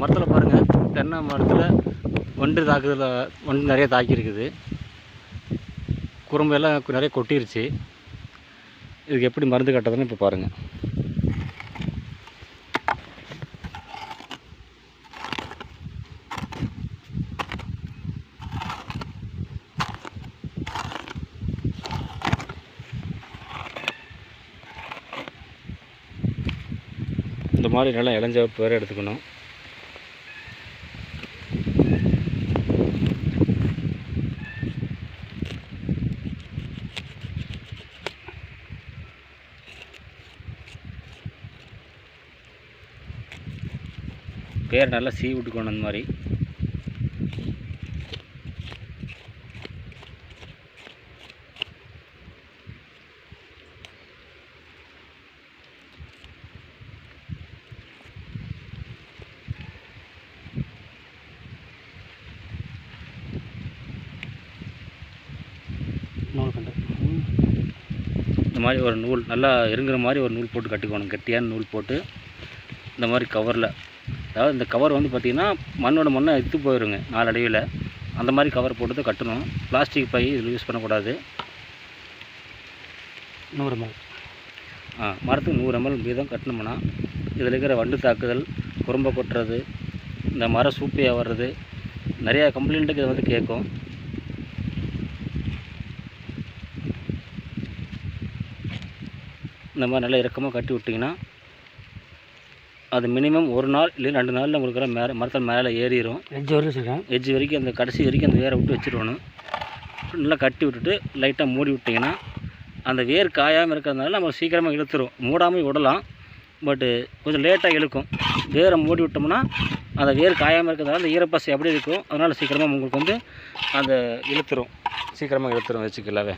மரத்தில் பாருங்கள் தென்னை மரத்தில் வண்டு தாக்குதல வண்டு நிறைய தாக்கியிருக்குது. குறும்பு எல்லாம் நிறைய கொட்டிருச்சு. இதுக்கு எப்படி மருந்து கட்டுறதுன்னு இப்போ பாருங்கள் இந்த மாதிரி நல்லா இளஞ்ச பேரை எடுத்துக்கணும். பேர் நல்லா சீ விட்டுக்கணும் அந்த மாதிரி. இந்த மாதிரி ஒரு நூல் நல்லா இறங்குற மாதிரி ஒரு நூல் போட்டு கட்டிக்கணும். கெட்டியான நூல் போட்டு இந்த மாதிரி கவரில் அதாவது இந்த கவர் வந்து பார்த்திங்கன்னா மண்ணோட மண்ணை இத்து போயிருங்க நாலடைவில் அந்த மாதிரி கவர் போட்டு கட்டணும். பிளாஸ்டிக் பை இதில் யூஸ் பண்ணக்கூடாது. நூறு மேல் ஆ மரத்துக்கு நூறு எம்எல் வீதம் கட்டணும்னா இதில் இருக்கிற வண்டு தாக்குதல் குறும்பை கொட்டுறது இந்த மரம் சூப்பையாக வர்றது நிறையா கம்ப்ளைண்ட்டுக்கு இதை வந்து கேட்கும். இந்த மாதிரி நல்லா இறக்கமாக கட்டி விட்டிங்கன்னா அது மினிமம் ஒரு நாள் இல்லை ரெண்டு நாளில் உங்களுக்கு மேலே மரத்தில் மேலே ஏறிடும் எஜ்ஜு வரைக்கும் வச்சுருக்கேன். எட்ஜ் வரைக்கும் அந்த கடைசி வரைக்கும் அந்த வேரை விட்டு வச்சிடணும் நல்லா கட்டி விட்டுட்டு லைட்டாக மூடி விட்டிங்கன்னா அந்த வேர் காயாமல் இருக்கிறதுனால நம்ம சீக்கிரமாக இழுத்துரும். மூடாமல் விடலாம். பட்டு கொஞ்சம் லேட்டாக இழுக்கும். வேரை மூடி விட்டோம்னா அந்த வேர் காயாமல் இருக்கிறதுனால அந்த ஈரப்பசை அப்படியே இருக்கும். அதனால் சீக்கிரமாக உங்களுக்கு வந்து அந்த இழுத்துரும். சீக்கிரமாக இழுத்துரும் வச்சுக்கலாவே.